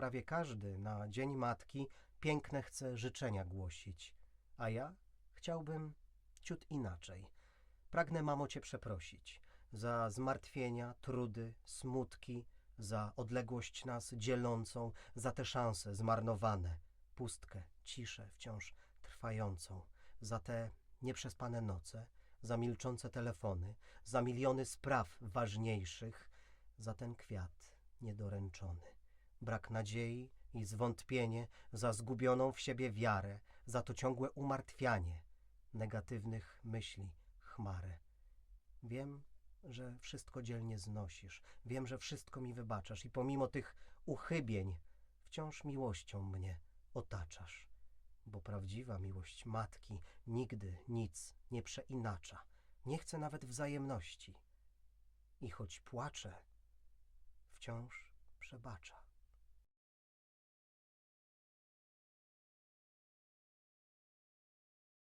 Prawie każdy na Dzień Matki piękne chce życzenia głosić, a ja chciałbym ciut inaczej. Pragnę, mamo, cię przeprosić za zmartwienia, trudy, smutki, za odległość nas dzielącą, za te szanse zmarnowane, pustkę, ciszę wciąż trwającą, za te nieprzespane noce, za milczące telefony, za miliony spraw ważniejszych, za ten kwiat niedoręczony, brak nadziei i zwątpienie, za zgubioną w siebie wiarę, za to ciągłe umartwianie negatywnych myśli chmarę. Wiem, że wszystko dzielnie znosisz, wiem, że wszystko mi wybaczasz i pomimo tych uchybień wciąż miłością mnie otaczasz. Bo prawdziwa miłość matki nigdy nic nie przeinacza, nie chce nawet wzajemności. I choć płacze, wciąż przebacza.